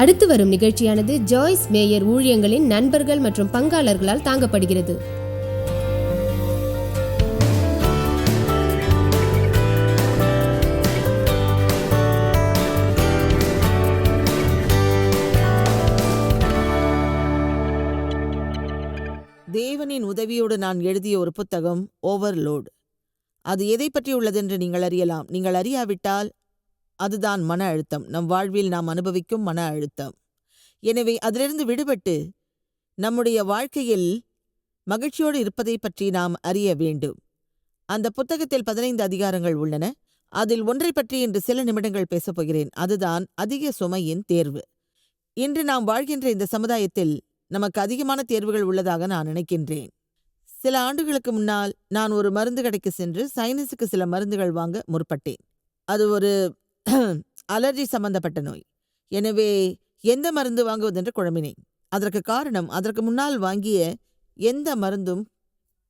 அடுத்து வரும் நிகழ்ச்சியானது ஜாய்ஸ் மேயர் ஊழியங்களின் நண்பர்கள் மற்றும் பங்காளர்களால் தாங்கப்படுகிறது. தேவனின் உதவியோடு நான் எழுதிய ஒரு புத்தகம் ஓவர்லோட் அது எதை பற்றி உள்ளதென்று நீங்கள் அறியலாம். நீங்கள் அறியாவிட்டால் அதுதான் மன அழுத்தம். நம் வாழ்வில் நாம் அனுபவிக்கும் மன அழுத்தம். எனவே அதிலிருந்து விடுபட்டு நம்முடைய வாழ்க்கையில் மகிழ்ச்சியோடு இருப்பதை பற்றி நாம் அறிய வேண்டும். அந்த புத்தகத்தில் பதினைந்து அதிகாரங்கள் உள்ளன. அதில் ஒன்றை பற்றி இன்று சில நிமிடங்கள் பேசப் போகிறேன். அதுதான் அதிக சுமையின் தேர்வு. இன்று நாம் வாழ்கின்ற இந்த சமுதாயத்தில் நமக்கு அதிகமான தேர்வுகள் உள்ளதாக நான் நினைக்கின்றேன். சில ஆண்டுகளுக்கு முன்னால் நான் ஒரு மருந்து கடைக்கு சென்று சைனஸுக்கு சில மருந்துகள் வாங்க முற்பட்டேன். அது ஒரு அலர்ஜி சம்பந்தப்பட்ட நோய். எனவே எந்த மருந்து வாங்குவதென்று குழம்பினேன். அதற்கு காரணம் அதற்கு முன்னால் வாங்கிய எந்த மருந்தும்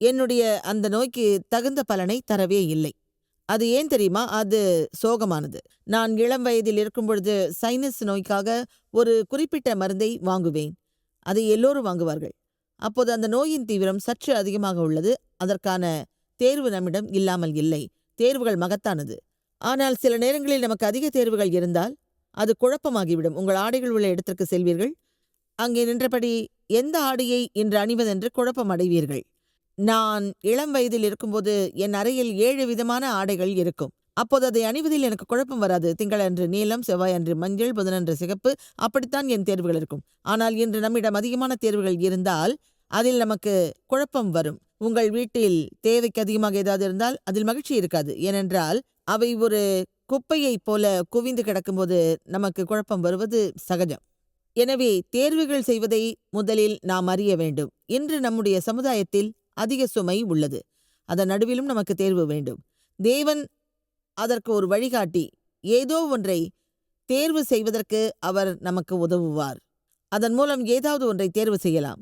என்னுடைய அந்த நோய்க்கு தகுந்த பலனை தரவே இல்லை. அது ஏன் தெரியுமா? அது சோகமானது. நான் இளம் வயதில் இருக்கும் பொழுது சைனஸ் நோய்க்காக ஒரு குறிப்பிட்ட மருந்தை வாங்குவேன். அதை எல்லோரும் வாங்குவார்கள். அப்போது அந்த நோயின் தீவிரம் சற்று அதிகமாக உள்ளது. அதற்கான தேர்வு நம்மிடம் இல்லாமல் இல்லை. தேர்வுகள் மகத்தானது. ஆனால் சில நேரங்களில் நமக்கு அதிக தேர்வுகள் இருந்தால் அது குழப்பமாகிவிடும். உங்கள் ஆடைகள் உள்ள இடத்திற்கு செல்வீர்கள். அங்கே நின்றபடி எந்த ஆடையை இன்று அணிவதென்று குழப்பம் அடைவீர்கள் நான் இளம் வயதில் இருக்கும்போது என் அறையில் ஏழு விதமான ஆடைகள் இருக்கும். அப்போது அதை அணிவதில் எனக்கு குழப்பம் வராது. திங்களன்று நீலம் செவ்வாயன்று மஞ்சள் புதனன்று சிகப்பு அப்படித்தான் என் தேர்வுகள் இருக்கும். ஆனால் இன்று நம்மிடம் அதிகமான தேர்வுகள் இருந்தால் அதில் நமக்கு குழப்பம் வரும். உங்கள் வீட்டில் தேவைக்கு அதிகமாக ஏதாவது இருந்தால் அதில் மகிழ்ச்சி இருக்காது. ஏனென்றால் அவை ஒரு குப்பையைப் போல குவிந்து கிடக்கும்போது நமக்கு குழப்பம் வருவது சகஜம். எனவே தேர்வுகள் செய்வதை முதலில் நாம் அறிய வேண்டும். இன்று நம்முடைய சமுதாயத்தில் அதிக சுமை உள்ளது. அதன் நடுவிலும் நமக்கு தேர்வு வேண்டும். தேவன் அதற்கு ஒரு வழிகாட்டி. ஏதோ ஒன்றை தேர்வு செய்வதற்கு அவர் நமக்கு உதவுவார். அதன் மூலம் ஏதாவது ஒன்றை தேர்வு செய்யலாம்.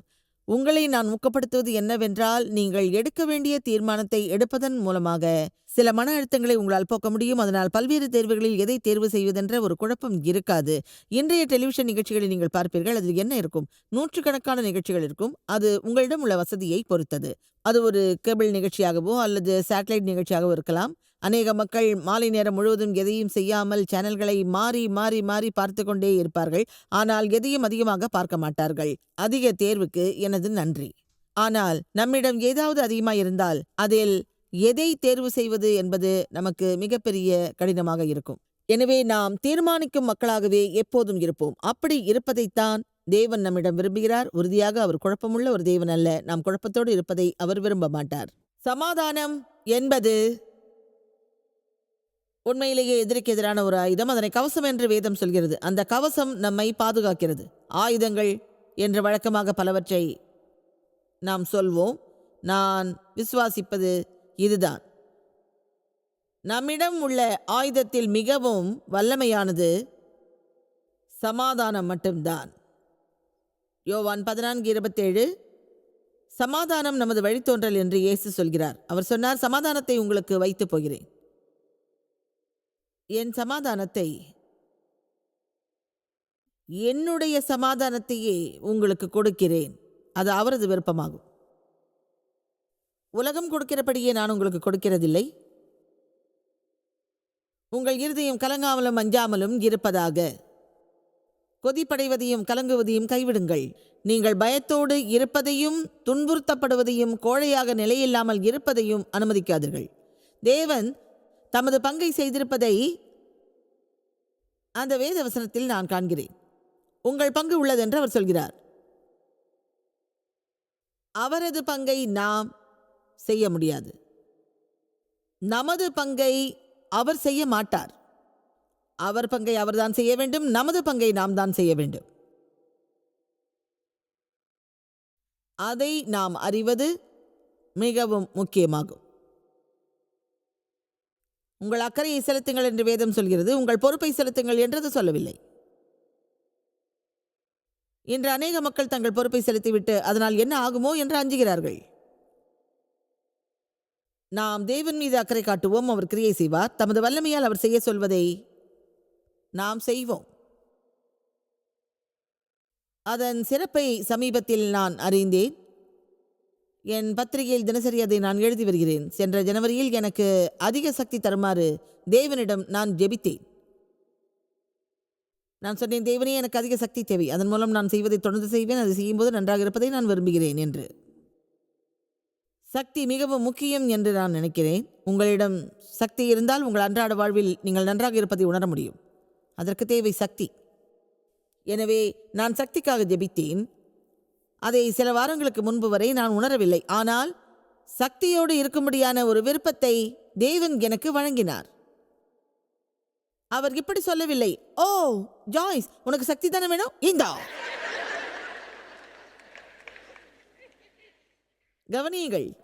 உங்களை நான் ஊக்கப்படுத்துவது என்னவென்றால் நீங்கள் எடுக்க வேண்டிய தீர்மானத்தை எடுப்பதன் மூலமாக சில மன அழுத்தங்களை உங்களால் போக்க முடியும். அதனால் பல்வேறு தேர்வுகளில் எதை தேர்வு செய்வதென்ற ஒரு குழப்பம் இருக்காது. இன்றைய டெலிவிஷன் நிகழ்ச்சிகளை நீங்கள் பார்ப்பீர்கள். அதில் என்ன இருக்கும்? நூற்றுக்கணக்கான நிகழ்ச்சிகள் இருக்கும். அது உங்களிடம் உள்ள வசதியை பொறுத்தது. அது ஒரு கேபிள் நிகழ்ச்சியாகவோ அல்லது சேட்டலைட் நிகழ்ச்சியாகவோ இருக்கலாம். அநேக மக்கள் மாலை நேரம் முழுவதும் எதையும் செய்யாமல் சேனல்களை மாறி மாறி மாறி பார்த்து கொண்டே இருப்பார்கள். ஆனால் எதையும் அதிகமாக பார்க்க மாட்டார்கள். அதிக தேர்வுக்கு எனது நன்றி. ஆனால் நம்மிடம் ஏதாவது அதிகமாக இருந்தால் அதில் எதை தேர்வு செய்வது என்பது நமக்கு மிகப்பெரிய கடினமாக இருக்கும். எனவே நாம் தீர்மானிக்கும் மக்களாகவே எப்போதும் இருப்போம். அப்படி இருப்பதைத்தான் தேவன் நம்மிடம் விரும்புகிறார். உறுதியாக அவர் குழப்பமுள்ள ஒரு தேவன் அல்ல. நாம் குழப்பத்தோடு இருப்பதை அவர் விரும்ப மாட்டார். சமாதானம் என்பது உண்மையிலேயே எதிரிக்கு எதிரான ஒரு ஆயுதம். அதனை கவசம் என்று வேதம் சொல்கிறது. அந்த கவசம் நம்மை பாதுகாக்கிறது. ஆயுதங்கள் என்று வழக்கமாக பலவற்றை நாம் சொல்வோம். நான் விசுவாசிப்பது இதுதான். நம்மிடம் உள்ள ஆயுதத்தில் மிகவும் வல்லமையானது சமாதானம் மட்டும்தான். யோவான் பதினான்கு இருபத்தேழு சமாதானம் நமது வழித்தோன்றல் என்று இயேசு சொல்கிறார். அவர் சொன்னார் சமாதானத்தை உங்களுக்கு வைத்துப் போகிறேன். என் சமாதானத்தை. என்னுடைய சமாதானத்தையே உங்களுக்கு கொடுக்கிறேன். அது அவரது விருப்பமாகும். உலகம் கொடுக்கிறபடியே நான் உங்களுக்கு கொடுக்கிறதில்லை. உங்கள் இருதயம் கலங்காமலும் அஞ்சாமலும் இருப்பதாக. கொதிப்படைவதையும் கலங்குவதையும் கைவிடுங்கள். நீங்கள் பயத்தோடு இருப்பதையும் துன்புறுத்தப்படுவதையும் கோழையாக நிலையில்லாமல் இருப்பதையும் அனுமதிக்காதீர்கள். தேவன் தமது பங்கை செய்திருப்பதை அந்த வேத வசனத்தில் நான் காண்கிறேன். உங்கள் பங்கு உள்ளதென்று அவர் சொல்கிறார். அவரது பங்கை நாம் செய்ய முடியாது. நமது பங்கை அவர் செய்ய மாட்டார். அவர் பங்கை அவர்தான் செய்ய வேண்டும் நமது பங்கை நாம் தான் செய்ய வேண்டும். அதை நாம் அறிவது மிகவும் முக்கியமாகும். உங்கள் அக்கறையை செலுத்துங்கள் என்று வேதம் சொல்கிறது. உங்கள் பொறுப்பை செலுத்துங்கள் என்றது சொல்லவில்லை. இன்று அநேக மக்கள் தங்கள் பொறுப்பை செலுத்திவிட்டு அதனால் என்ன ஆகுமோ என்று அஞ்சுகிறார்கள். நாம் தேவன் மீது அக்கறை காட்டுவோம் அவர் கிரியை செய்வார். தமது வல்லமையால் அவர் செய்ய சொல்வதை நாம் செய்வோம். அதன் சிறப்பை சமீபத்தில் நான் அறிந்தேன். என் பத்திரிகையில் தினசரி அதை நான் எழுதி வருகிறேன். சென்ற ஜனவரியில் எனக்கு அதிக சக்தி தருமாறு தேவனிடம் நான் ஜெபித்தேன். நான் சொன்னேன் தேவனே எனக்கு அதிக சக்தி தேவை. அதன் மூலம் நான் செய்வதை தொடர்ந்து செய்வேன். அதை செய்யும்போது நன்றாக இருப்பதை நான் விரும்புகிறேன் என்று. சக்தி மிகவும் முக்கியம் என்று நான் நினைக்கிறேன். உங்களிடம் சக்தி இருந்தால் உங்கள் அன்றாட வாழ்வில் நீங்கள் நன்றாக இருப்பதை உணர முடியும். அதற்கு தேவை சக்தி. எனவே நான் சக்திக்காக ஜெபித்தேன். அதை சில வாரங்களுக்கு முன்பு வரை நான் உணரவில்லை. ஆனால் சக்தியோடு இருக்கும்படியான ஒரு விருப்பத்தை தேவன் எனக்கு வழங்கினார். அவர் இப்படி சொல்லவில்லை. ஓ ஜாய்ஸ் உனக்கு சக்தி தானே வேணும்? இந்தா. கவனியுங்கள்.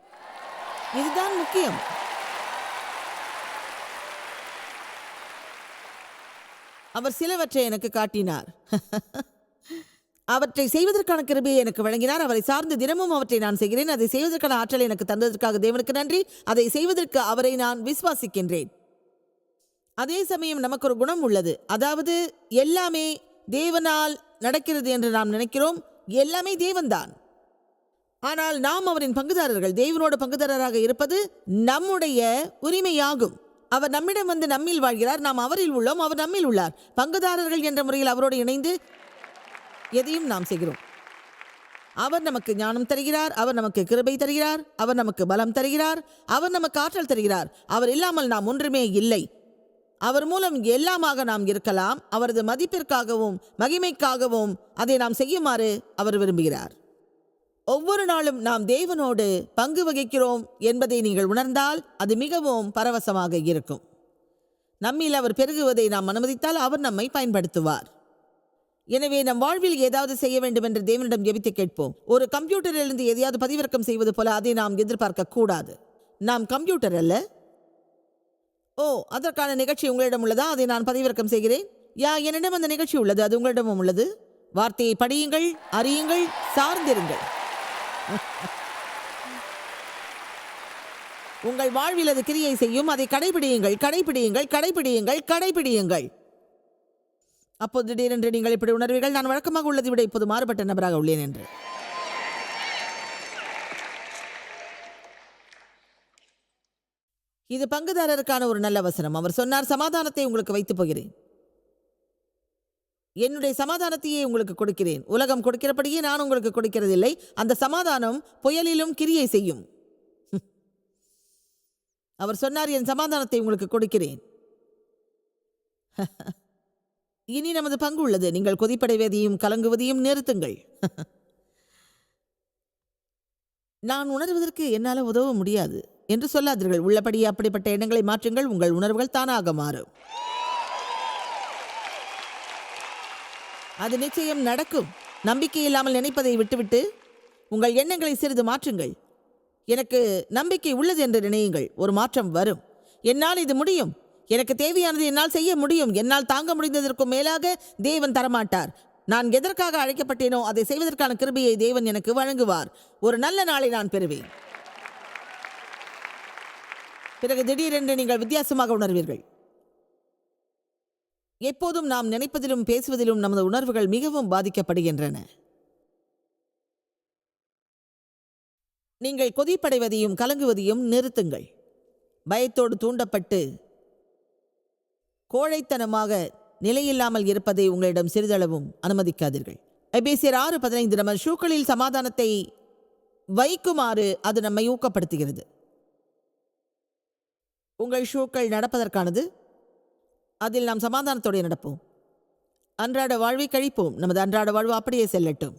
இதுதான் முக்கியம். அவர் சிலவற்றை எனக்கு காட்டினார். அவற்றை செய்வதற்கான கிருபையை எனக்கு வழங்கினார். அவரை சார்ந்து தினமும் அவற்றை நான் செய்கிறேன். அதை செய்வதற்கான ஆற்றலை எனக்கு தந்ததற்காக தேவனுக்கு நன்றி. அதை செய்வதற்கு அவரை நான் விசுவாசிக்கின்றேன். அதே சமயம் நமக்கு ஒரு குணம் உள்ளது. அதாவது எல்லாமே தேவனால் நடக்கிறது என்று நாம் நினைக்கிறோம். எல்லாமே தேவன்தான். ஆனால் நாம் அவரின் பங்குதாரர்கள் தேவனோட பங்குதாரராக இருப்பது நம்முடைய உரிமையாகும். அவர் நம்மிடம் வந்து நம்மில் வாழ்கிறார். நாம் அவரில் உள்ளோம். அவர் நம்மில் உள்ளார். பங்குதாரர்கள் என்ற முறையில் அவரோடு இணைந்து எதையும் நாம் செய்கிறோம். அவர் நமக்கு ஞானம் தருகிறார் அவர் நமக்கு கிருபை தருகிறார் அவர் நமக்கு பலம் தருகிறார் அவர் நமக்கு ஆற்றல் தருகிறார். அவர் இல்லாமல் நாம் ஒன்றுமே இல்லை. அவர் மூலம் எல்லாமாக நாம் இருக்கலாம் அவரது மதிப்பிற்காகவும் மகிமைக்காகவும் அதை நாம் செய்யுமாறு அவர் விரும்புகிறார். ஒவ்வொரு நாளும் நாம் தேவனோடு பங்கு வகிக்கிறோம் என்பதை நீங்கள் உணர்ந்தால் அது மிகவும் பரவசமாக இருக்கும். நம்மில் அவர் பெருகுவதை நாம் அனுமதித்தால் அவர் நம்மை பயன்படுத்துவார். எனவே நம் வாழ்வில் ஏதாவது செய்ய வேண்டும் என்று தேவனிடம் ஜெபித்து கேட்போம். ஒரு கம்ப்யூட்டரிலிருந்து எதையாவது பதிவிறக்கம் செய்வது போல அதை நாம் எதிர்பார்க்க கூடாது. நாம் கம்ப்யூட்டர் அல்ல. ஓ அதற்கான நிகழ்ச்சி உங்களிடம் உள்ளதா? அதை நான் பதிவிறக்கம் செய்கிறேன். யா என்னிடம் அந்த நிகழ்ச்சி உள்ளது. அது உங்களிடமும் உள்ளது. வார்த்தையை படியுங்கள் அறியுங்கள் சார்ந்திருங்கள். உங்கள் வாழ்வில் அது கிரியை செய்யும். அதை கடைபிடியுங்கள் கடைபிடியுங்கள் கடைபிடியுங்கள் கடைபிடியுங்கள். அப்போது திடீரென்று நீங்கள் இப்படி உணர்வீர்கள் நான் வழக்கமாக உள்ளதை விட இப்போது மாறுபட்ட நபராக உள்ளேன் என்று. இது பங்குதாரருக்கான ஒரு நல்ல வசனம். அவர் சொன்னார் சமாதானத்தை உங்களுக்கு வைத்துப் போகிறேன். என்னுடைய சமாதானத்தையே உங்களுக்கு கொடுக்கிறேன். உலகம் கொடுக்கிறபடியே நான் உங்களுக்கு கொடுக்கிறதில்லை. அந்த சமாதானம் புயலிலும் கிரியை செய்யும். அவர் சொன்னார் என் சமாதானத்தை உங்களுக்கு கொடுக்கிறேன். இனி நமது பங்கு உள்ளது. நீங்கள் கொதிப்படைவதையும் கலங்குவதையும் நிறுத்துங்கள். நான் உணர்வதற்கு என்னால் உதவ முடியாது என்று சொல்லாதீர்கள். உள்ளபடி அப்படிப்பட்ட எண்ணங்களை மாற்றுங்கள். உங்கள் உணர்வுகள் தானாக மாறும். அது நிச்சயம் நடக்கும். நம்பிக்கை இல்லாமல் நினைப்பதை விட்டுவிட்டு உங்கள் எண்ணங்களை சிறிது மாற்றுங்கள். எனக்கு நம்பிக்கை உள்ளது என்று நினையுங்கள். ஒரு மாற்றம் வரும். என்னால் இது முடியும். எனக்கு தேவையானது என்னால் செய்ய முடியும். என்னால் தாங்க முடிந்ததற்கும் மேலாக தேவன் தரமாட்டார். நான் எதற்காக அழைக்கப்பட்டேனோ அதை செய்வதற்கான கிருபையை தேவன் எனக்கு வழங்குவார். ஒரு நல்ல நாளை நான் பெறுவேன். பிறகு திடீரென்று நீங்கள் வித்தியாசமாக உணர்வீர்கள். எப்போதும் நாம் நினைப்பதிலும் பேசுவதிலும் நமது உணர்வுகள் மிகவும் பாதிக்கப்படுகின்றன. நீங்கள் கொதிப்படைவதையும் கலங்குவதையும் நிறுத்துங்கள். பயத்தோடு தூண்டப்பட்டு கோழைத்தனமாக நிலையில்லாமல் இருப்பதை உங்களிடம் சிறிதளவும் அனுமதிக்காதீர்கள். எபேசியர் ஆறு பதினைந்து நம்ம ஷூக்களில் சமாதானத்தை வைக்குமாறு அது நம்மை ஊக்கப்படுத்துகிறது. உங்கள் ஷூக்கள் நடப்பதற்கானது அதில் நாம் சமாதானத்தோடு நடப்போம். அன்றாட வாழ்வை கழிப்போம். நமது அன்றாட வாழ்வு அப்படியே செல்லட்டும்.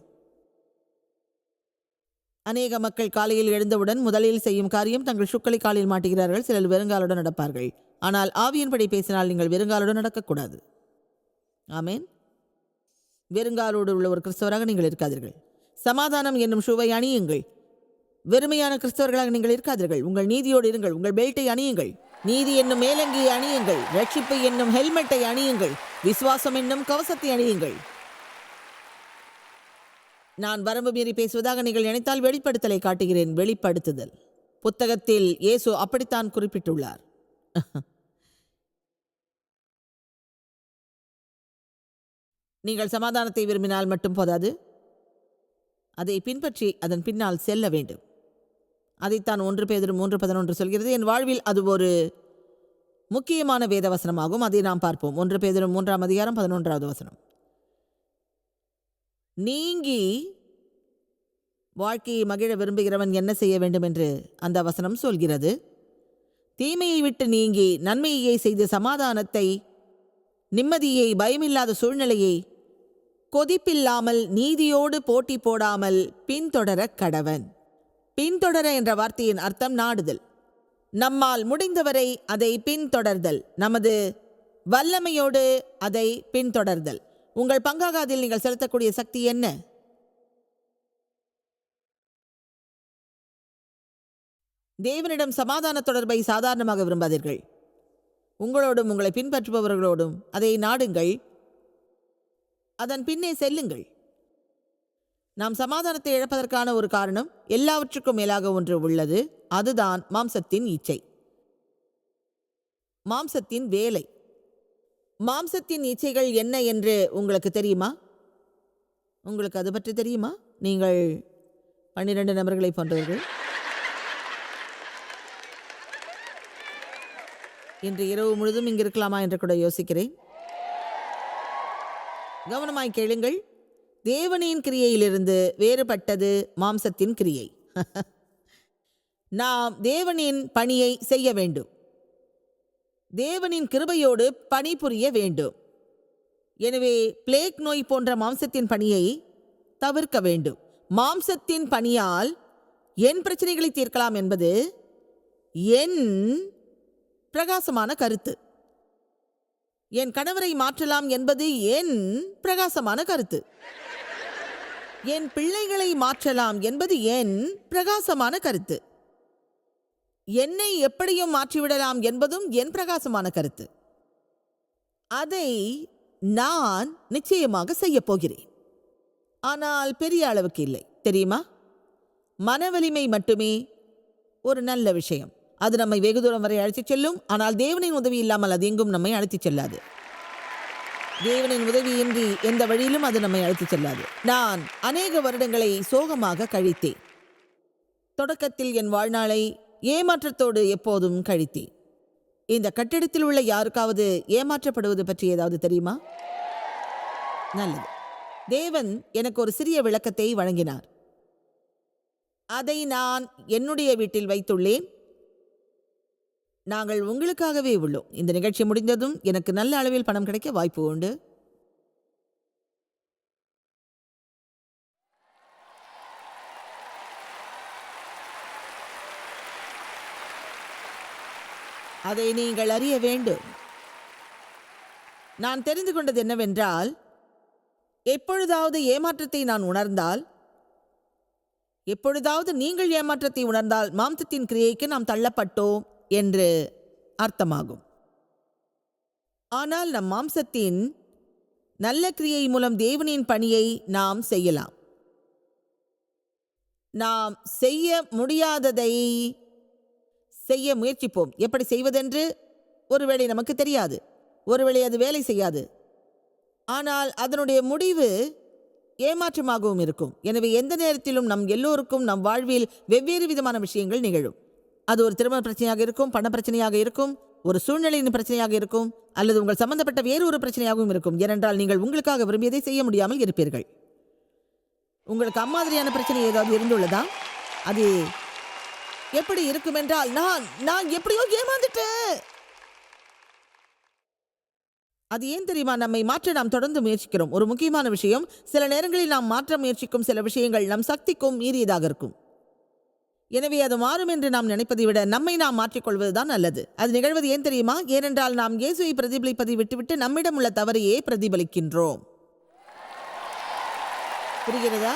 அநேக மக்கள் காலையில் எழுந்தவுடன் முதலில் செய்யும் காரியம் தங்கள் ஷூக்களை காலில் மாட்டுகிறார்கள். சிலர் வெறுங்காலுடன் நடப்பார்கள். ஆனால் ஆவியின்படி பேசினால் நீங்கள் வெறுங்காலோடு நடக்கக்கூடாது. ஆமேன். வெறுங்காலோடு உள்ள ஒரு கிறிஸ்தவராக நீங்கள் இருக்காதீர்கள். சமாதானம் என்னும் ஷூவை அணியுங்கள். வெறுமையான கிறிஸ்தவர்களாக நீங்கள் இருக்காதீர்கள். உங்கள் நீதியோடு இருங்கள். உங்கள் பெல்ட்டை அணியுங்கள். நீதி என்னும் மேலங்கியை அணியுங்கள். ரட்சிப்பு என்னும் ஹெல்மெட்டை அணியுங்கள். விசுவாசம் என்னும் கவசத்தை அணியுங்கள். நான் வரம்பு மீறி பேசுவதாக நீங்கள் நினைத்தால் வெளிப்படுத்தலை காட்டுகிறேன். வெளிப்படுத்துதல். புத்தகத்தில் இயேசு அப்படித்தான் குறிப்பிட்டுள்ளார். நீங்கள் சமாதானத்தை விரும்பினால் மட்டும் போதாது. அதை பின்பற்றி அதன் பின்னால் செல்ல வேண்டும். அதைத்தான் ஒன்று பேதரும் மூன்று பதினொன்று சொல்கிறது. என் வாழ்வில் அது ஒரு முக்கியமான வேத வசனமாகும். அதை நாம் பார்ப்போம். ஒன்று பேதரும் மூன்றாம் அதிகாரம் பதினொன்றாவது வசனம். நீங்கி வாழ்க்கையை மகிழ விரும்புகிறவன் என்ன செய்ய வேண்டும் என்று அந்த வசனம் சொல்கிறது. தீமையை விட்டு நீங்கி நன்மையை செய்து சமாதானத்தை நிம்மதியை பயமில்லாத சூழ்நிலையை கொதிப்பில்லாமல் நீதியோடு போட்டி போடாமல் பின்தொடர கடவன். பின்தொடர என்ற வார்த்தையின் அர்த்தம் நாடுதல். நம்மால் முடிந்தவரை அதை பின்தொடர்தல். நமது வல்லமையோடு அதை பின்தொடர்தல். உங்கள் பங்காக அதில் நீங்கள் செலுத்தக்கூடிய சக்தி என்ன? தேவனிடம் சமாதான தொடர்பை சாதாரணமாக விரும்பாதீர்கள். உங்களோடும் உங்களை பின்பற்றுபவர்களோடும் அதை நாடுங்கள். அதன் பின்னே செல்லுங்கள். நாம் சமாதானத்தை இழப்பதற்கான ஒரு காரணம் எல்லாவற்றுக்கும் மேலாக ஒன்று உள்ளது. அதுதான் மாம்சத்தின் இச்சை. மாம்சத்தின் வேலை. மாம்சத்தின் இச்சைகள் என்ன என்று உங்களுக்கு தெரியுமா? உங்களுக்கு அது பற்றி தெரியுமா? நீங்கள் பன்னிரண்டு நபர்களை போன்றவர்கள். இன்று இரவு முழுதும் இங்கிருக்கலாமா என்று கூட யோசிக்கிறேன். கவனமாய் கேளுங்கள். தேவனின் கிரியையிலிருந்து வேறுபட்டது மாம்சத்தின் கிரியை. நாம் தேவனின் பணியை செய்ய வேண்டும். தேவனின் கிருபையோடு பணிபுரிய வேண்டும். எனவே பிளேக் நோய் போன்ற மாம்சத்தின் பணியை தவிர்க்க வேண்டும். மாம்சத்தின் பணியால் என் பிரச்சனைகளை தீர்க்கலாம் என்பது என் பிரகாசமான கருத்து. என் கணவரை மாற்றலாம் என்பது என் பிரகாசமான கருத்து? என் பிள்ளைகளை மாற்றலாம் என்பது என் பிரகாசமான கருத்து? என்னை எப்படியும் மாற்றிவிடலாம் என்பதும் என் பிரகாசமான கருத்து? அதை நான் நிச்சயமாக செய்யப் போகிறேன். ஆனால் பெரிய அளவுக்கு இல்லை தெரியுமா? மனவலிமை மட்டுமே ஒரு நல்ல விஷயம். அது நம்மை வெகு தூரம் வரை அழைத்துச் செல்லும். ஆனால் தேவனின் உதவி இல்லாமல் அது எங்கும் நம்மை அழைத்துச் செல்லாது. தேவனின் உதவியின்றி எந்த வழியிலும் அது நம்மை அழைத்துச் செல்லாது. நான் அநேக வருடங்களை சோகமாக கழித்தேன். தொடக்கத்தில் என் வாழ்நாளை ஏமாற்றத்தோடு எப்போதும் கழித்தேன். இந்த கட்டிடத்தில் உள்ள யாருக்காவது ஏமாற்றப்படுவது பற்றி ஏதாவது தெரியுமா? நல்லது. தேவன் எனக்கு ஒரு சிறிய விளக்கத்தை வழங்கினார். அதை நான் என்னுடைய வீட்டில் வைத்துள்ளேன். நாங்கள் உங்களுக்காகவே உள்ளோம். இந்த நிகழ்ச்சி முடிந்ததும் எனக்கு நல்ல அளவில் பணம் கிடைக்க வாய்ப்பு உண்டு. அதை நீங்கள் அறிய வேண்டும். நான் தெரிந்து கொண்டது என்னவென்றால் எப்பொழுதாவது ஏமாற்றத்தை நான் உணர்ந்தால் எப்பொழுதாவது நீங்கள் ஏமாற்றத்தை உணர்ந்தால் மாம்சத்தின் கிரியைக்கு நாம் தள்ளப்பட்டோம். என்று அர்த்தமாகும். ஆனால் நம் மாம்சத்தின் நல்ல கிரியை மூலம் தேவனின் பணியை நாம் செய்யலாம். நாம் செய்ய முடியாததை செய்ய முயற்சிப்போம். எப்படி செய்வதென்று? ஒருவேளை நமக்கு தெரியாது. ஒருவேளை அது வேலை செய்யாது. ஆனால் அதனுடைய முடிவு ஏமாற்றமாகவும் இருக்கும். எனவே எந்த நேரத்திலும் நம் எல்லோருக்கும் நம் வாழ்வில் வெவ்வேறு விதமான விஷயங்கள் நிகழும். அது ஒரு திருமண பிரச்சனையாக இருக்கும் பண பிரச்சனையாக இருக்கும் ஒரு சூழ்நிலையின் பிரச்சனையாக இருக்கும் அல்லது உங்கள் சம்பந்தப்பட்ட வேறு ஒரு பிரச்சனையாகவும் இருக்கும். ஏனென்றால் நீங்கள் உங்களுக்காக விரும்பியதை செய்ய முடியாமல் இருப்பீர்கள். உங்களுக்கு அம்மாதிரியான பிரச்சனை ஏதாவது இருந்துள்ளதா? அது எப்படி இருக்கும் என்றால் நான் நான் எப்படியோ ஏமாந்துட்டேன் அது ஏன் தெரியுமா? நம்மை மாற்ற நாம் தொடர்ந்து முயற்சிக்கிறோம். ஒரு முக்கியமான விஷயம் சில நேரங்களில் நாம் மாற்ற முயற்சிக்கும் சில விஷயங்கள் நம் சக்திக்கும் மீறியதாக இருக்கும். எனவே அது மாறும் என்று நாம் நினைப்பதை விட நம்மை நாம் மாற்றிக்கொள்வதுதான் நல்லது. அது நிகழ்வது ஏன் தெரியுமா? ஏனென்றால் நாம் இயேசுவை பிரதிபலிப்பதை விட்டுவிட்டு நம்மிடம் உள்ள தவறையே பிரதிபலிக்கின்றோம். புரிகிறதா?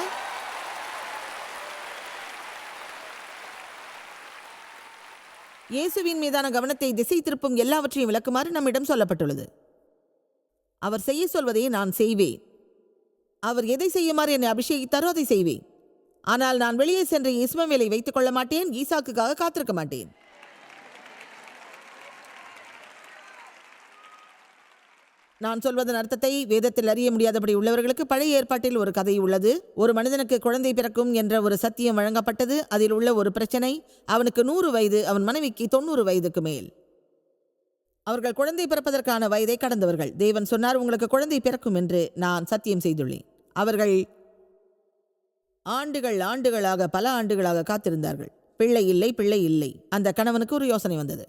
இயேசுவின் மீதான கவனத்தை திசை திருப்பும் எல்லாவற்றையும் விளக்குமாறு நம்மிடம் சொல்லப்பட்டுள்ளது. அவர் செய்ய சொல்வதை நான் செய்வேன். அவர் எதை செய்யுமாறு என்னை அபிஷேகித்தாரோ அதை செய்வேன். ஆனால் நான் வெளியே சென்று இஸ்மவேலை வைத்துக் கொள்ள மாட்டேன் ஈசாக்குக்காக காத்திருக்க மாட்டேன். நான் சொல்வதன் அர்த்தத்தை வேதத்தில் அறிய முடியாதபடி உள்ளவர்களுக்கு பழைய ஏற்பாட்டில் ஒரு கதை உள்ளது. ஒரு மனிதனுக்கு குழந்தை பிறக்கும் என்ற ஒரு சத்தியம் வழங்கப்பட்டது. அதில் உள்ள ஒரு பிரச்சனை அவனுக்கு நூறு வயது அவன் மனைவிக்கு தொண்ணூறு வயதுக்கு மேல். அவர்கள் குழந்தை பிறப்பதற்கான வயதை கடந்தவர்கள். தேவன் சொன்னார் உங்களுக்கு குழந்தை பிறக்கும் என்று நான் சத்தியம் செய்துள்ளேன். அவர்கள் ஆண்டுகள் ஆண்டுகளாக பல ஆண்டுகளாக காத்திருந்தார்கள். பிள்ளை இல்லை பிள்ளை இல்லை. அந்த கணவனுக்கு ஒரு யோசனை வந்தது.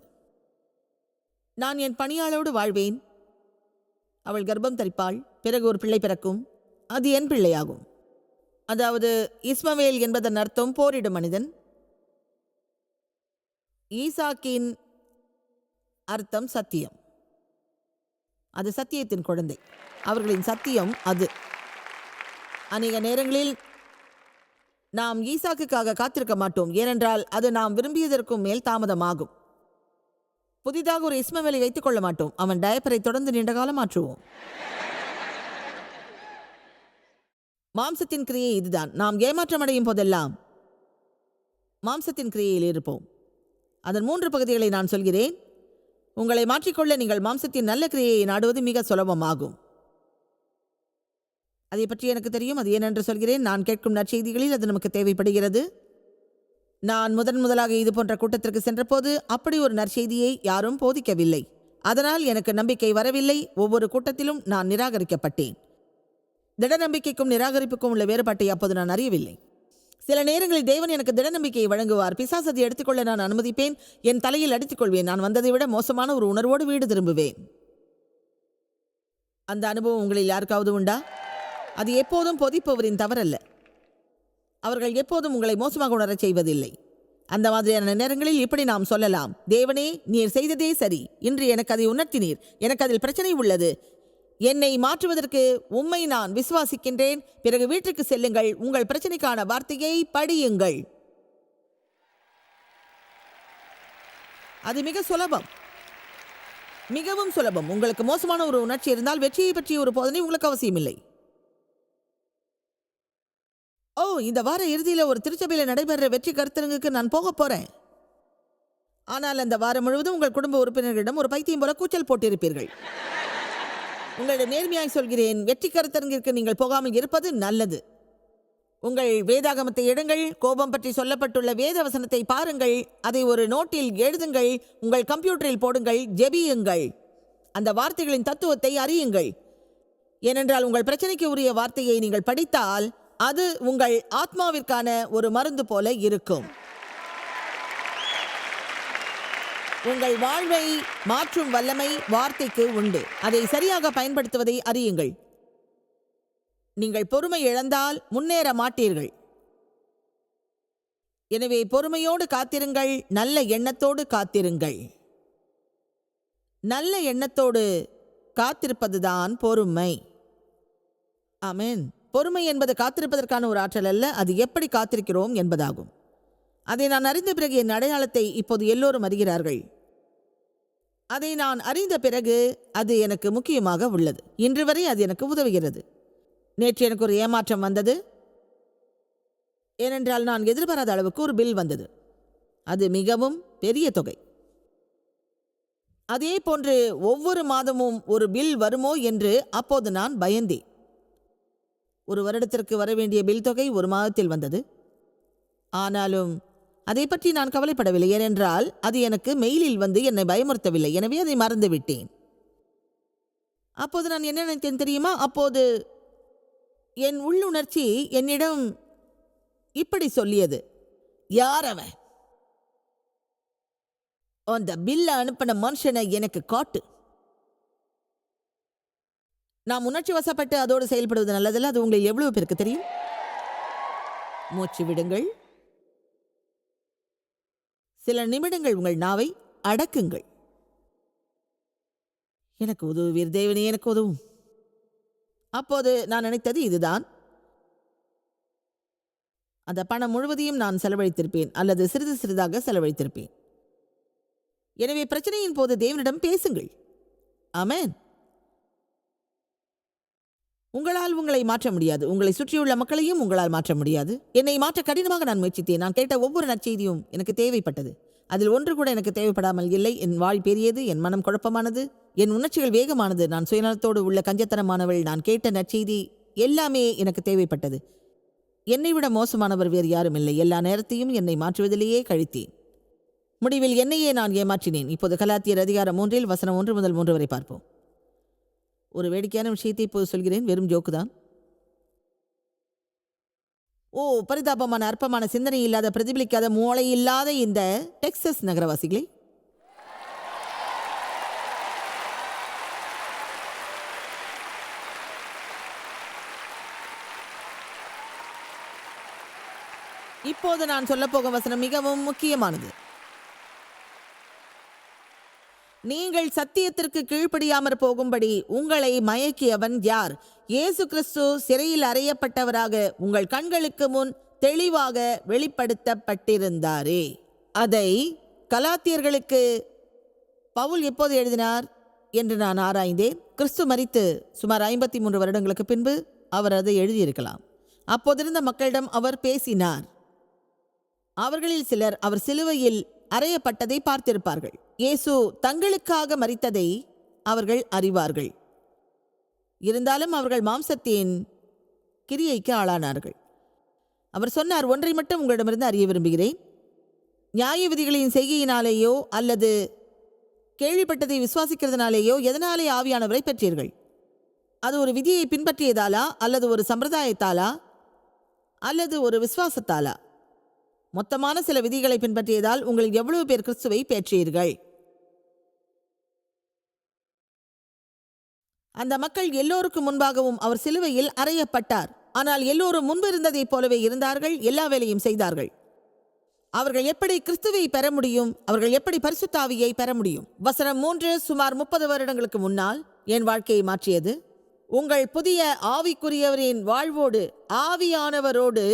நான் என் பணியாளோடு வாழ்வேன். அவள் கர்ப்பம் தரிப்பாள். பிறகு ஒரு பிள்ளை பிறக்கும். அது என் பிள்ளையாகும். அதாவது இஸ்மவேல் என்பதன் அர்த்தம் போரிடும் மனிதன். ஈசாக்கின் அர்த்தம் சத்தியம். அது சத்தியத்தின் குழந்தை. அவர்களின் சத்தியம் அது. அநேக நேரங்களில் நாம் ஈசாக்குக்காக காத்திருக்க மாட்டோம். ஏனென்றால் அது நாம் விரும்பியதற்கும் மேல் தாமதமாகும். புதிதாக ஒரு இஸ்மவேலை வைத்துக் கொள்ள மாட்டோம். அவன் டயப்பரை தொடர்ந்து நீண்ட காலம் மாற்றுவோம். மாம்சத்தின் கிரியை இதுதான். நாம் ஏமாற்றம் அடையும் போதெல்லாம் மாம்சத்தின் கிரியையில் இருப்போம். அதன் மூன்று பகுதிகளை நான் சொல்கிறேன். உங்களை மாற்றிக்கொள்ள நீங்கள் மாம்சத்தின் நல்ல கிரியையை நாடுவது மிக சுலபமாகும். அதை பற்றி எனக்கு தெரியும். அது ஏனென்று சொல்கிறேன். நான் கேட்கும் நற்செய்திகளில் அது நமக்கு தேவைப்படுகிறது. நான் முதன் முதலாக இது போன்ற கூட்டத்திற்கு சென்றபோது அப்படி ஒரு நற்செய்தியை யாரும் போதிக்கவில்லை. அதனால் எனக்கு நம்பிக்கை வரவில்லை. ஒவ்வொரு கூட்டத்திலும் நான் நிராகரிக்கப்பட்டேன். திட நம்பிக்கைக்கும் நிராகரிப்புக்கும் உள்ள வேறுபாட்டை அப்போது நான் அறியவில்லை. சில நேரங்களில் தேவன் எனக்கு திட நம்பிக்கையை வழங்குவார் பிசாசத்தை எடுத்துக்கொள்ள நான் அனுமதிப்பேன். என் தலையில் அடித்துக்கொள்வேன். நான் வந்ததை விட மோசமான ஒரு உணர்வோடு வீடு திரும்புவேன். அந்த அனுபவம் உங்களில் யாருக்காவது உண்டா? அது எப்போதும் பொதிப்பவரின் தவறல்ல. அவர்கள் எப்போதும் உங்களை மோசமாக உணரச் செய்வதில்லை. அந்த மாதிரியான நேரங்களில் இப்படி நாம் சொல்லலாம் தேவனே நீர் செய்ததே சரி. இன்று எனக்கு அதை உணர்த்தினீர். எனக்கு அதில் பிரச்சனை உள்ளது. என்னை மாற்றுவதற்கு உம்மை நான் விசுவாசிக்கின்றேன். பிறகு வீட்டுக்கு செல்லுங்கள். உங்கள் பிரச்சனைக்கான வார்த்தையை படியுங்கள். அது மிக சுலபம். மிகவும் சுலபம். உங்களுக்கு மோசமான ஒரு உணர்ச்சி இருந்தால் வெற்றியை பற்றிய ஒரு போதனை உங்களுக்கு அவசியமில்லை. ஓ இந்த வார இறுதியில் ஒரு திருச்சபையில் நடைபெற வெற்றி கருத்தரங்குக்கு நான் போக போகிறேன் ஆனால் அந்த வாரம் முழுவதும் உங்கள் குடும்ப உறுப்பினர்களிடம் ஒரு பைத்தியம் போல கூச்சல் போட்டிருப்பீர்கள். உங்களிடம் நேர்மையாய் சொல்கிறேன் வெற்றி கருத்தரங்கிற்கு நீங்கள் போகாமல் இருப்பது நல்லது. உங்கள் வேதாகமத்தை எடுங்கள் கோபம் பற்றி சொல்லப்பட்டுள்ள வேத வசனத்தை பாருங்கள் அதை ஒரு நோட்டில் எழுதுங்கள் உங்கள் கம்ப்யூட்டரில் போடுங்கள் ஜெபியுங்கள். அந்த வார்த்தைகளின் தத்துவத்தை அறியுங்கள். ஏனென்றால் உங்கள் பிரச்சனைக்கு உரிய வார்த்தையை நீங்கள் படித்தால் அது உங்கள் ஆத்மாவிற்கான ஒரு மருந்து போல இருக்கும். உங்கள் வாழ்வை மாற்றும் வல்லமை வார்த்தைக்கு உண்டு. அதை சரியாக பயன்படுத்துவதை அறியுங்கள். நீங்கள் பொறுமை இழந்தால் முன்னேற மாட்டீர்கள். எனவே பொறுமையோடு காத்திருங்கள் நல்ல எண்ணத்தோடு காத்திருங்கள். நல்ல எண்ணத்தோடு காத்திருப்பதுதான் பொறுமை. அமேன் பொறுமை என்பது காத்திருப்பதற்கான ஒரு ஆற்றல் அல்ல அது எப்படி காத்திருக்கிறோம் என்பதாகும். அதை நான் அறிந்த பிறகு என் அடையாளத்தை இப்போது எல்லோரும் அறிகிறார்கள். அதை நான் அறிந்த பிறகு அது எனக்கு முக்கியமாக உள்ளது. இன்று வரை அது எனக்கு உதவுகிறது. நேற்று எனக்கு ஒரு ஏமாற்றம் வந்தது. ஏனென்றால் நான் எதிர்பாராத அளவுக்கு ஒரு பில் வந்தது. அது மிகவும் பெரிய தொகை. அதே போன்று ஒவ்வொரு மாதமும் ஒரு பில் வருமோ என்று அப்போது நான் பயந்தேன். ஒரு வருடத்திற்கு வர வேண்டிய பில் தொகை ஒரு மாதத்தில் வந்தது. ஆனாலும் அதை பற்றி நான் கவலைப்படவில்லை. ஏனென்றால் அது எனக்கு மெயிலில் வந்து என்னை பயமுறுத்தவில்லை. எனவே அதை மறந்துவிட்டேன். அப்போது நான் என்ன நினைத்தேன் தெரியுமா? அப்போது என் உள்ளுணர்ச்சி என்னிடம் இப்படி சொல்லியது. யார் அவன்? அந்த பில்ல அனுப்பின மனுஷனை எனக்கு காட்டு. நாம் உணர்ச்சி வசப்பட்டு அதோடு செயல்படுவது நல்லதில்ல. அது உங்களுக்கு எவ்வளவு பேருக்கு தெரியும்? மூச்சு விடுங்கள். சில நிமிடங்கள் உங்கள் நாவை அடக்குங்கள். எனக்கு உதவுவீர் தேவனே எனக்கு உதவும். அப்போது நான் நினைத்தது இதுதான். அந்த பணம் முழுவதையும் நான் செலவழித்திருப்பேன் அல்லது சிறிது சிறிதாக செலவழித்திருப்பேன். எனவே பிரச்சனையின் போது தேவனிடம் பேசுங்கள். ஆமேன். உங்களால் உங்களை மாற்ற முடியாது. உங்களை சுற்றியுள்ள மக்களையும் உங்களால் மாற்ற முடியாது. என்னை மாற்ற கடினமாக நான் முயற்சித்தேன். நான் கேட்ட ஒவ்வொரு நற்செய்தியும் எனக்கு தேவைப்பட்டது. அதில் ஒன்று கூட எனக்கு தேவைப்படாமல் இல்லை. என் வாழ் பெரியது என் மனம் குழப்பமானது என் உணர்ச்சிகள் வேகமானது. நான் சுயநலத்தோடு உள்ள கஞ்சத்தனமானவள். நான் கேட்ட நற்செய்தி எல்லாமே எனக்கு தேவைப்பட்டது. என்னை விட மோசமானவர் வேறு யாரும் இல்லை. எல்லா நேரத்தையும் என்னை மாற்றுவதிலேயே கழித்தேன். முடிவில் என்னையே நான் ஏமாற்றினேன். இப்போது கலாத்தியர் அதிகாரம் மூன்றில் வசனம் ஒன்று முதல் மூன்று வரை பார்ப்போம். ஒரு வேடிக்கையான விஷயத்தை இப்போது சொல்கிறேன். வெறும் ஜோக்கு தான். ஓ பரிதாபமான அற்பமான சிந்தனை இல்லாத பிரதிபலிக்காத மூளை இல்லாத இந்த டெக்சஸ் நகரவாசிகளை. இப்போது நான் சொல்லப்போகும் வசனம் மிகவும் முக்கியமானது. நீங்கள் சத்தியத்திற்கு கீழ்ப்படியாமற் போகும்படி உங்களை மயக்கியவன் யார்? இயேசு கிறிஸ்து சிறையில் அறையப்பட்டவராக உங்கள் கண்களுக்கு முன் தெளிவாக வெளிப்படுத்தப்பட்டிருந்தாரே. அதை கலாத்தியர்களுக்கு பவுல் எப்போது எழுதினார் என்று நான் ஆராய்ந்தேன். கிறிஸ்து மரித்து சுமார் ஐம்பத்தி மூன்று வருடங்களுக்கு பின்பு அவர் அதை எழுதியிருக்கலாம். அப்போதிருந்த மக்களிடம் அவர் பேசினார். அவர்களில் சிலர் அவர் சிலுவையில் அறையப்பட்டதை பார்த்திருப்பார்கள். இயேசு தங்களுக்காக மறித்ததை அவர்கள் அறிவார்கள். இருந்தாலும் அவர்கள் மாம்சத்தின் கிரியைக்கு ஆளானார்கள். அவர் சொன்னார் ஒன்றை மட்டும் உங்களிடமிருந்து அறிய விரும்புகிறேன். நியாய விதிகளின் செய்கையினாலேயோ அல்லது கேள்விப்பட்டதை விசுவாசிக்கிறதுனாலேயோ எதனாலே ஆவியானவரை பெற்றீர்கள்? அது ஒரு விதியை பின்பற்றியதாலா அல்லது ஒரு சம்பிரதாயத்தாலா அல்லது ஒரு விசுவாசத்தாலா? மொத்தமான சில விதிகளை பின்பற்றியதால் உங்களில் எவ்வளவு பேர் கிறிஸ்துவை பேற்றீர்கள்? அந்த மக்கள் எல்லோருக்கும் முன்பாகவும் அவர் சிலுவையில் அறையப்பட்டார். ஆனால் எல்லோரும் முன்பிருந்ததைப் போலவே இருந்தார்கள் எல்லா வேலையும் செய்தார்கள். அவர்கள் எப்படி கிறிஸ்துவை பெற முடியும்? அவர்கள் எப்படி பரிசுத்தாவியை பெற முடியும்? வசனம் மூன்று சுமார் முப்பது வருடங்களுக்கு முன்னால் என் வாழ்க்கையை மாற்றியது. உங்கள் புதிய ஆவிக்குரியவரின் வாழ்வோடு ஆவியானவரோடு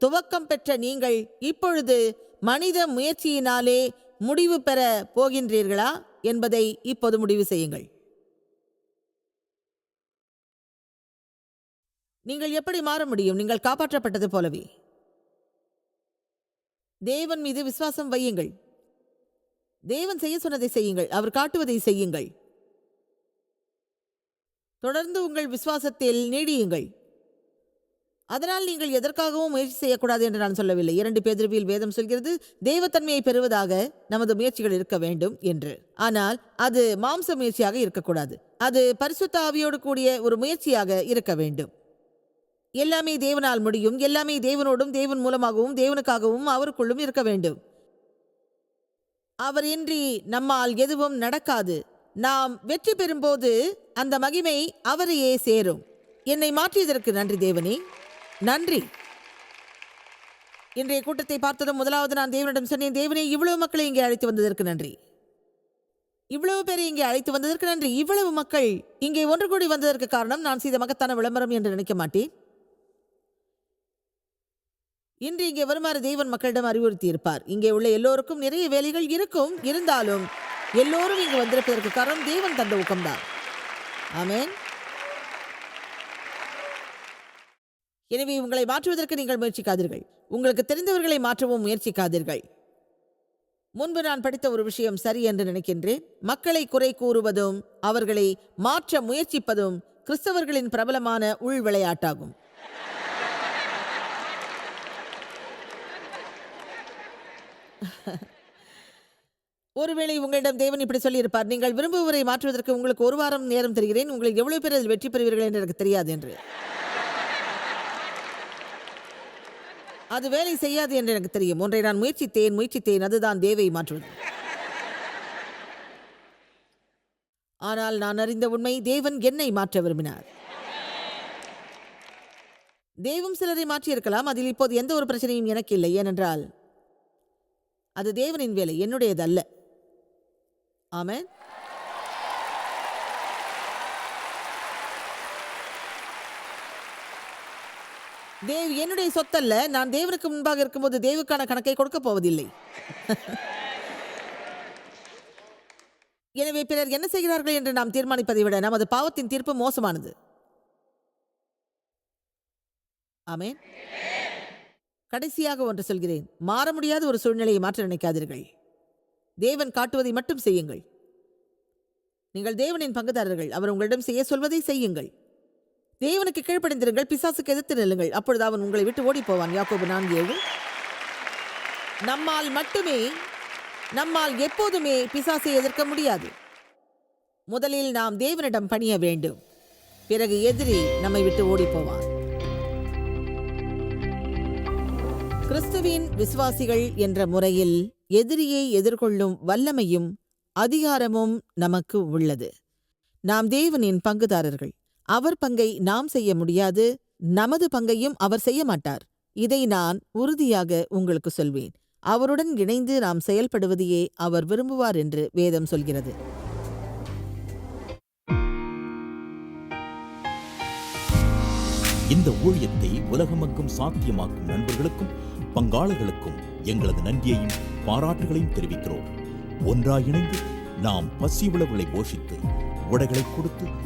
துவக்கம் பெற்ற நீங்கள் இப்பொழுது மனித முயற்சியினாலே முடிவு பெற போகின்றீர்களா என்பதை இப்போது முடிவு செய்யுங்கள். நீங்கள் எப்படி மாற முடியும்? நீங்கள் காப்பாற்றப்பட்டது போலவே. தேவன் மீது விசுவாசம் வையுங்கள். தேவன் செய்ய சொன்னதை செய்யுங்கள். அவர் காட்டுவதை செய்யுங்கள். தொடர்ந்து உங்கள் விசுவாசத்தில் நீடியுங்கள். அதனால் நீங்கள் எதற்காகவும் முயற்சி செய்யக்கூடாது என்று நான் சொல்லவில்லை. இரண்டு பேதிருவியில் வேதம் சொல்கிறது தேவத்தன்மையை பெறுவதாக நமது முயற்சிகள் இருக்க வேண்டும் என்று. ஆனால் அது மாம்ச முயற்சியாக இருக்கக்கூடாது. அது பரிசுத்த ஆவியோடு கூடிய ஒரு முயற்சியாக இருக்க வேண்டும். எல்லாமே தேவனால் முடியும். எல்லாமே தேவனோடும் தேவன் மூலமாகவும் தேவனுக்காகவும் அவருக்குள்ளும் இருக்க வேண்டும். அவர் இன்றி நம்மால் எதுவும் நடக்காது. நாம் வெற்றி பெறும்போது அந்த மகிமை அவரையே சேரும். என்னை மாற்றியதற்கு நன்றி தேவனே. நன்றி. இன்றைய கூட்டத்தை பார்த்ததும் முதலாவது நான் தேவனிடம் சொன்னேன் தேவனே இவ்வளவு மக்களை இங்கே அழைத்து வந்ததற்கு நன்றி. இவ்வளவு பேரை இங்கே அழைத்து வந்ததற்கு நன்றி. இவ்வளவு மக்கள் இங்கே ஒன்று கூடி வந்ததற்கு காரணம் நான் செய்த மகத்தான விளம்பரம் என்று நினைக்க மாட்டேன். இன்று இங்கே வருமாறு தேவன் மக்களிடம் அறிவுறுத்தி இருப்பார் இங்கே உள்ள எல்லோருக்கும் நிறைய வேலைகள் இருக்கும். இருந்தாலும் எல்லோரும் இங்கு வந்திருப்பதற்கு காரணம் தேவன் தந்த ஊக்கம்தான். ஆமேன். எனவே உங்களை மாற்றுவதற்கு நீங்கள் முயற்சிக்காதீர்கள். உங்களுக்கு தெரிந்தவர்களை மாற்றவும் முயற்சிக்காதீர்கள். முன்பு நான் படித்த ஒரு விஷயம் சரி என்று நினைக்கின்றேன். மக்களை குறை கூறுவதும் அவர்களை மாற்ற முயற்சிப்பதும் கிறிஸ்தவர்களின் பிரபலமான உள் விளையாட்டாகும். ஒருவேளை உங்களிடம் தேவன் இப்படி சொல்லியிருப்பார். நீங்கள் விரும்புவரை மாற்றுவதற்கு உங்களுக்கு ஒரு வாரம் நேரம் தருகிறேன். உங்களுக்கு எவ்வளவு பேர் அதில் வெற்றி பெறுவீர்கள் என்று எனக்கு தெரியாது என்று. அது வேலை செய்யாது என்று எனக்கு தெரியும். ஒன்றை நான் முயற்சித்தேன் முயற்சித்தேன் அதுதான் தேவை மாற்றுவது. ஆனால் நான் அறிந்த உண்மை தேவன் என்னை மாற்ற விரும்பினார். தேவம் சிலரை மாற்றியிருக்கலாம். அதில் இப்போது எந்த ஒரு பிரச்சனையும் எனக்கு இல்லை. ஏனென்றால் அது தேவனின் வேலை என்னுடையது அல்ல ஆமேன். தேவ் என்னுடைய சொத்தல்ல நான் தேவனுக்கு முன்பாக இருக்கும்போது தேவுக்கான கணக்கை கொடுக்க போவதில்லை. எனவே பிறர் என்ன செய்கிறார்கள் என்று நாம் தீர்மானிப்பதை விட நமது பாவத்தின் தீர்ப்பு மோசமானது. ஆமேன். கடைசியாக ஒன்று சொல்கிறேன். மாற முடியாத ஒரு சூழ்நிலையை மாற்ற நினைக்காதீர்கள். தேவன் காட்டுவதை மட்டும் செய்யுங்கள். நீங்கள் தேவனின் பங்குதாரர்கள். அவர் உங்களிடம் செய்ய சொல்வதை செய்யுங்கள். தேவனுக்கு கீழ்ப்படைந்திருங்கள் பிசாசுக்கு எதிர்த்து நில்லுங்கள். அப்பொழுது அவன் உங்களை விட்டு ஓடிப் போவான் யாக்கோபு நான்கு ஏழு. நம்மால் மட்டுமே நம்மால் எப்போதுமே பிசாசை எதிர்க்க முடியாது. முதலில் நாம் தேவனிடம் பணிய வேண்டும். பிறகு எதிரி நம்மை விட்டு ஓடி போவான் கிறிஸ்துவின் விசுவாசிகள் என்ற முறையில் எதிரியை எதிர்கொள்ளும் வல்லமையும் அதிகாரமும் நமக்கு உள்ளது. நாம் தேவனின் பங்குதாரர்கள். அவர் பங்கை நாம் செய்ய முடியாது நமது பங்கையும் அவர் செய்ய மாட்டார். இதை நான் உறுதியாக உங்களுக்கு சொல்வேன். அவருடன் இணைந்து நாம் செயல்படுவதையே அவர் விரும்புவார் என்று வேதம் சொல்கிறது. இந்த ஊழியத்தை உலகமெங்கும் சாத்தியமாக்கும் நண்பர்களுக்கும் பங்காளர்களுக்கும் எங்களது நன்றியையும் பாராட்டுகளையும் தெரிவிக்கிறோம். ஒன்றாக இணைந்து நாம் பசி உழவுகளை போஷித்து உடைகளை கொடுத்து